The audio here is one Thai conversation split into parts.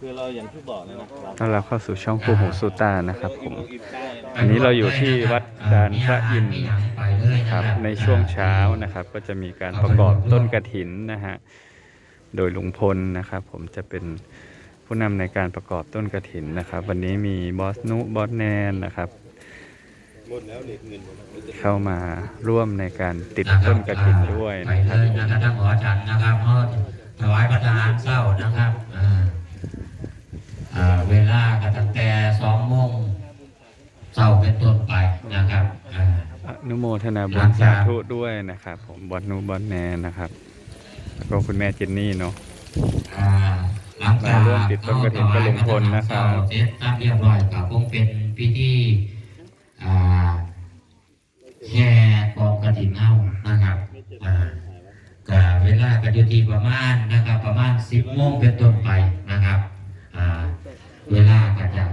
คือเราอย่างที่บอกเลยนะเราต้อนรับเข้าสู่ช่องคู่หูสุตานะครับผม อันนี้เราอยู่ที่วัดดานพระอินทร์ครับในช่วงเช้านะครับ ก็จะมีการประกอบต้นกระถินนะฮะโดยลุงพลนะครับ ผมจะเป็นผู้นำในการประกอบต้นกระถินนะครับ วันนี้มีบอสนุบอสแนนนะครับหมดแล้วเหล็กเงินหมดแล้วเข้ามาร่วมในการติดต้นกระถินด้วยไปนะคเลรับ ยนะครับท่านหมอจันทร์นะครับเพราะถวายพระทหารเศร้านะครับอ่าอ่า เวลาก็ตั้งแต่สองโมงเศร้าเป็นต้นไปนะครับอ่าอนุโมทนาบุญสาธุด้วยนะครับ ผมบอสนุบอสแนนนะครับ แล้วก็คุณแม่เจนนี่เนาะอ่าหลังจากมาร่วมติดต้นกฐินกับลุงพลนะครับเสร็จตามเรียบร้อยก็คงเป็นพิธีอ่าแห่กองกฐินเฮานะครับอ่าก็เวลาก็อยู่ที่ประมาณนะครับ ประมาณ10โมงเป็นต้นไปนะครับอ่าเวลาก็จะ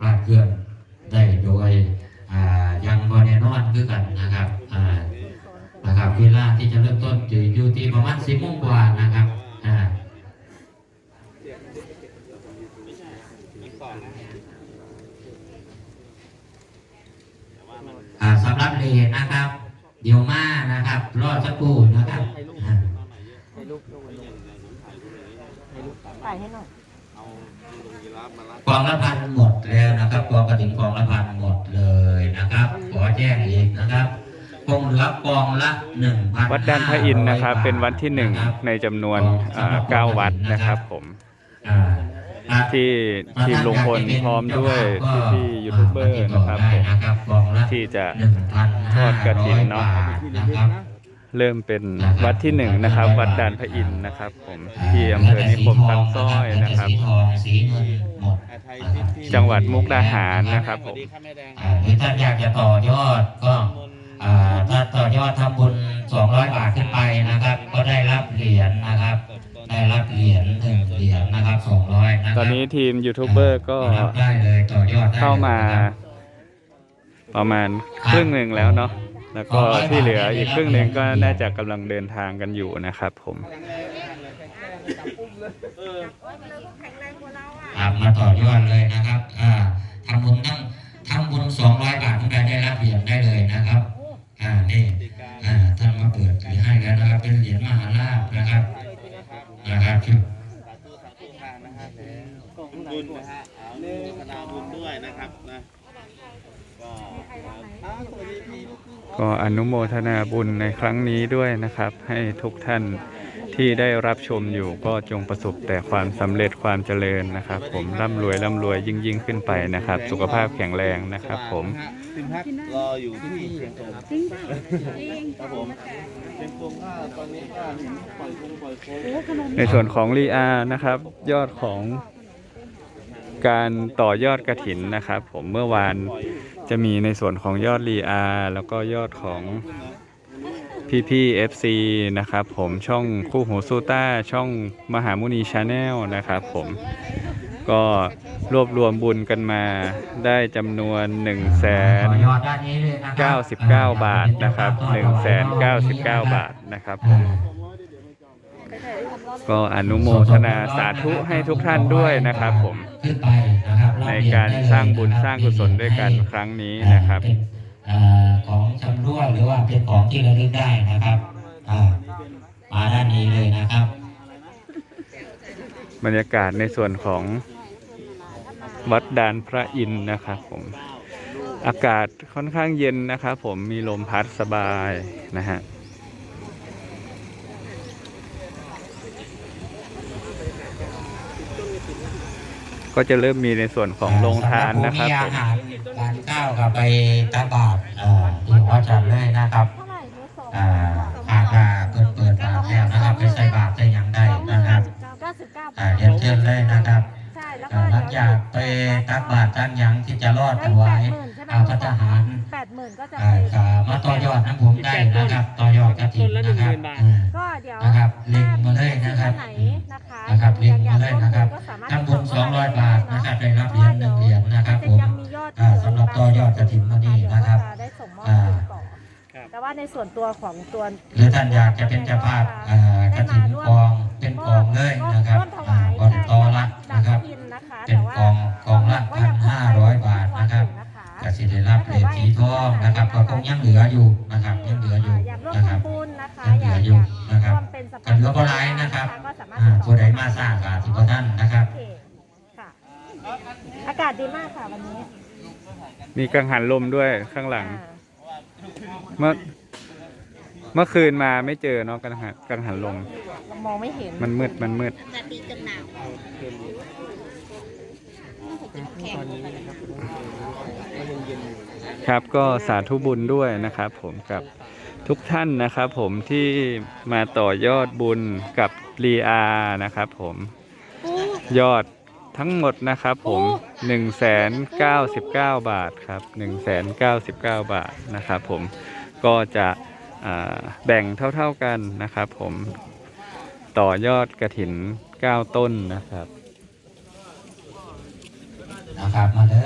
คลาดเคลื่อนได้โดยอ่ายังบอแน่นอนคือกัน นะครับอ่านะครับเวลาที่จะเริ่มต้นจะอยู่ที่ประมาณ10โมงกว่านะครับอ่าอ่าสำหรับเลนนะครับ เดี๋ยวมานะครับ รอสักครู่นะครับอ่าถ่ายให้หน่อยกองละพันหมดแล้วนะครับกองกระถิ่นกองละพันหมดเลยนะครับ ขอแจ้งอีกนะครับ คงเหลือกองละหนึ่งพันวัดด้านพระอินทร์นะครับ เป็นวัดที่หนึ่งในจำนวนอ่าเก้าวัดนะครับผมที่ทีมลุงพลพร้อมด้วยพี่ๆยูทูบเบอร์นะครับผมที่จะ ทอดกฐินเนาะ นะครับ เริ่มเป็นวัดที่หนึ่งนะครับ วัดดานพระอินทร์นะครับ ผมที่อำเภอนิคมคำสร้อยนะครับ สีทองสีเงินหมดไทยทิพย์ที่จังหวัดมุกดาหารนะครับผม อ่าหรือท่านอยากจะต่อยอดก็อ่า ถ้าต่อยอดทำบุญ 200 บาทขึ้นไปนะครับ ก็ได้รับเหรียญนะครับ ได้รับเหรียญหนึ่งเหรียญนะครับ 200นะครับตอนนี้ทีมยูทูบเบอร์ก็รับได้เลยต่อยอดได้ลยเข้ามานะครับประมาณครึ่งหนึ่งแล้วเนาะแล้วก็ที่เหลืออีกครึ่งหนึ่งก็น่าจะกำลังเดินทางกันอยู่นะครับ ผมครับมาต่อยอดเลยนะครับ ก็อนุโมทนาบุญในครั้งนี้ด้วยนะครับ ให้ทุกท่านที่ได้รับชมอยู่ก็จงประสบแต่ความสำเร็จความเจริญนะครับ ผมร่ำรวยร่ำรวยยิ่งยิ่งขึ้นไปนะครับ สุขภาพแข็งแรงนะครับ ผม ซิมฮักรออยู่ที่เชียงตุงครับผมเชียงตงก็ตอนนี้ก็เห็นปล่อยคงปล่อยโคง ในส่วนของรีอานะครับ ยอดของ การต่อยอดกระถินนะครับ ผมเมื่อวานจะมีในส่วนของยอดรีอาแล้วก็ยอดของพี่พี่เอฟซีนะครับผมช่องคู่หูซูต้าช่องมหามุนีชาแนลนะครับผมก็รวบรวมบุญกันมาได้จำนวน1นึ่งแสนต่อยอดด้านนี้เลยนะครั99บาทนะครับ199บาทนะครับผม ก็อนุโมทนาสาธุให้ทุกท่านด้วยนะครับ ผมขึ้นไปนะครับในการสร้างบุญสร้างกุศลด้วยกันครั้งนี้นะครับเป็นอ่าของชำร่วยหรือว่าเป็นของที่ระลึกได้นะครับอ่ามาด้านนี้เลยนะครับ บรรยากาศในส่วนของวัดดานพระอินทร์นะครับผมอากาศค่อนข้างเย็นนะครับผมมีลมพัดสบายนะฮะ ก็จะเริ่มมีในส่วนของโรงทานนะครับสำหผผู้มมีอาหารการข้าวกับไปตาบาตรเอ่อที่วัดจันทร์เลยนะครับเท่าไหร่เบอร์สองอ่าหากว่าเปิดเปิดบาตรแล้วนะครับไปใส่บาตรใส่หยังได้นะครับเก้าสิบเก้าอ่าเรียนเชิญเลยนะครับใช่แล้วอ่าก็หลังจากไปตักบาตรตั้งหยังที่จะรอดถวาย อาพระทหารแปดหมื่นก็จะอ่าไปก็มาต่อยอดน้ำผมได้นะครับ ต่อยอดกระถิ่นนะครับอ่าก็เดี๋ยวนะครับเล็งมาเลยนะครับไหนนะคะนะครับเล็งมาเลยนะครับก็สามารถทำบุญ200บาทนะครับได้รับเหรียญหนึ่งเหรียญนะครับผมจะยังมียอดอ่าสำหรับต่อยอดกฐินมานี่นะครับเดี๋ยวก็จได้ส่งมอบอ่าต่อแต่ว่าในส่วนตัวของตัวหรือท่านอยากจะเป็นเจ้าภาพอ่ากระถิ่นกองเป็นกองเลยนะครับอ่าบริตอรัฐนะครับดานพระอินทร์นะนะคะเป็นแต่ว่ากองกองละก็พัยัน ก็สิได้รับเหรียญสีทองนะครับก็คงยังเหลืออยู่นะครับยังเหลืออยู่อยากร่วมนะครับทำบุญนะคะยังเหลืออยู่นะครับร่วมเป็นสปกันเหลือก็ร้ายนะครับก็สามารถอ่าติดต่อผู้ใดมาสร้างกาสิบท่านนะครับโอเคค่ะอากาศดีมากค่ะวันนี้ มีกังหันลมด้วยข้างหลังอ่าเมื่อเมื่อคืนมาไม่เจอเนาะกังหันกังหันลมมองไม่เห็นมันมืดมันมืดจะดีจนหนาว ครับก็สาธุบุญด้วยนะครับ ผมกับทุกท่านนะครับผมที่มาต่อยอดบุญกับรีอานะครับผมยอดทั้งหมดนะครับผม199 บาทครับ199 บาทนะครับผมก็จะอ่าแบ่งเท่าๆกันนะครับผมต่อยอดกระถิน 9 ต้นนะครับ นะครับมาเด้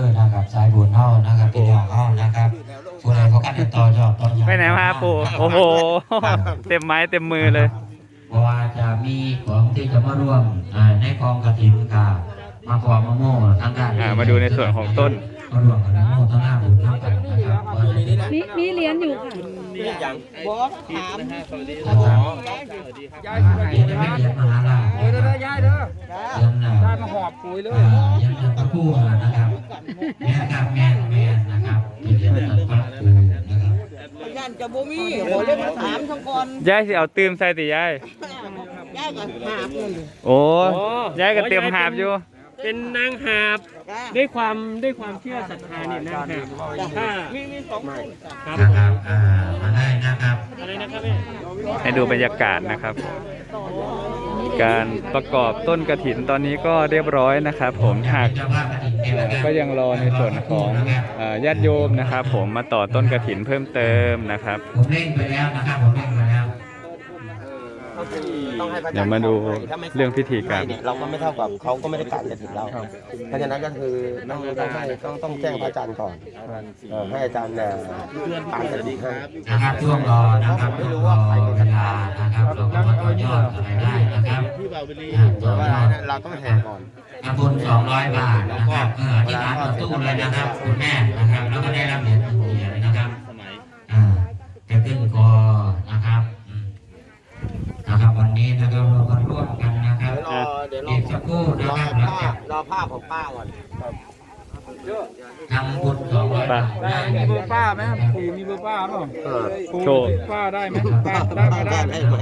อนะครับสายบุญเฮานะครับพี่น้องเฮานะครับผู้ใดเขากันติดต่อยอดต่อยอดไปไหนมาปู่โอ้โห เต็มไม้เต็มมือเลยเพราะว่าจะมีของที่จะมาร่วมอ่าในกองกระถิ่นกามาขอมาโม่ทางด้านอ่ามาดูในส่วนของต้นมาร่วมกันโม่ทางหน้าบุญทั้งกันนะครับว่าจะเป็นมีมีเหรียญอยู่ค่ะนี่ยังบอสถามนะฮะสวัสดีคนะรับครับสวัสดีครับอ่าเดี๋ยวจะไม่เรียนมหาลาภเออเด้อยายเด้อ หอบปุ๋ยเลยอ่ายังยังตะกู้นะครับแม่ครับแม่แม่นะครับที่เรียนตะกู้นะครับย่านจะบ่มีโหเล่นมาถามทั้งก่อนยายสิเอาตืมใส่ติยาย ย่าก็หาบเงินโอ้ ยายก็เตรียมหาบอยู่ เป็นนางหาบจ้าด้วยความด้วยความเชื่อศรัทธาเนี่ยนางหาบถ้ามีมีสองคนครับนะครับอ่ามาได้นะครับอะไรนะครับแม่ให้ดูบรรยากาศนะครับ การประกอบต้นกระถินตอนนี้ก็เรียบร้อยนะครับ ผมหากก็ยังรอในส่วนของญาติโยมนะครับ ผมมาต่อต้นกระถินเพิ่มเติมนะครับผมเล่นไปแล้วนะครับผมเล่นไปแล้ว ต้องให้พระอาจารย์เดี๋ยวมาดูถ้ไม่เรื่องพิธีการให้เนี่ยเราก็ไม่เท่ากับเขาก็ไม่ได้การจะถึงเราเพราะฉะนั้นก็คือต้องต้องให้ต้องต้องแจ้งพระอาจารย์ก่อนเออให้อาจารย์เนี่ยปากจะดีให้นะครับช่วงรอนะครับช่วงรอเวลานะครับเราก็มาต่อยอดอะไรได้นะครับอ่าต่อยอดเราต้องแห่ก่อน ทำบุญ200บาทนะครับเออที่ร้านประตูเลยนะครับ คุณแม่นะครับ แล้วก็ได้รับเหรียญหนึ่งเหรียญนะครับ สมัย อ่าจะขึ้นคอนะครับอืมนะครับวันนี้นะครับเราก็ร่วมกันนะครับ เดี๋ยวรอเดี๋ยวรอ อีกสักครู่นะ รอ ครับ หลังผ้าจากรอผ้าของป้าก่อนทำบุญ200บาทได้มีเบอร์ป้าไหมปู่มีเบอร์ป้าเปล่าเออปู่โชว์มีป้าได้ไหมป้าได้ไหมได้ไหม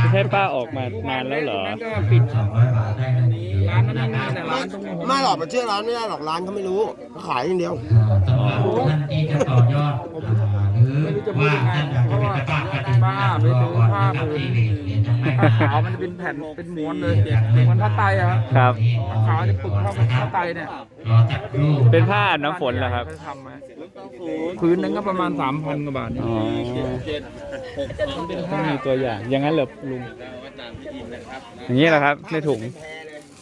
ไม่ใช่ป้าออกมานานแล้วเหรอนั่นก็ปิด200บาทได้เลยร้านนั้นไม่มีแต่ร้านตรงนี้ไม่หรอกมันชื่อร้านไม่ได้หรอกร้านเขาไม่รู้เขาขายอย่างเดียวอ่าสำหรับท่านที่จะต่อยอดอ่าหรือว่าท่านอยากจะเป็นกระปากกระดิ่งนะครับรอก่อนนะครับที่เหรียญเหรียญยังไม่มาขาวมันจะเป็นแผ่นเป็นม้วนเลยเหมือนผ้าไตรอะครับครับ ขาวจะปึกเข้ากับผ้าไตรเนี่ยรอสักครู่เป็นผ้าอาบน้ำฝนเหรอครับทำไหมพื้นนึงก็ประมาณสามพันกว่าบาทเนี่ยอ๋อมันเป็นต้อผ้างมีตัวอย่าง อย่างนั้นเหรอลุง อย่างนี้เหรอครับ ในถุง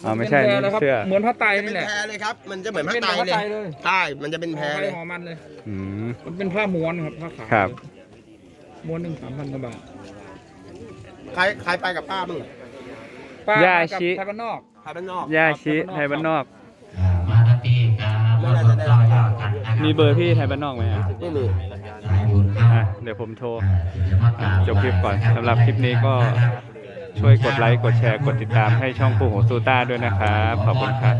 อ๋อไม่ใช่เป็นนี่แพรเลยครับเสื้อเหมือนผ้าไตรเป็นนี่แหละแพรเลยครับ มันจะเหมือนผ้าเป็นไตรผ้าเลไตรยเลยใช่มันจะเป็นแพรหอเลย หอมันเลย อืม มันเป็นผ้าม้วนครับผ้าขาวครับ ม้วนหนึ่งสามพันกว่าบาท ใครใครไปกับป้าบ้างป้าย่ากับชิไทยบ้านนอก ใครบ้านนอกย่าชิไทยบ้านนอก อ่ามาทันทีครับมาร่วมต่อยอดกันนะครับมีเบอร์พี่ไทยบ้านนอกไหมอะไม่มี สายบุญเข้าอะเดี๋ยวผมโทร อ่าที่จะมากราบจบคลิปก่อนสำหรับคลิปนี้ก็ช่วยกดไลค์ กดแชร์ กดติดตามให้ช่องปู่โหซูต้าด้วยนะครับ ขอบคุณครับ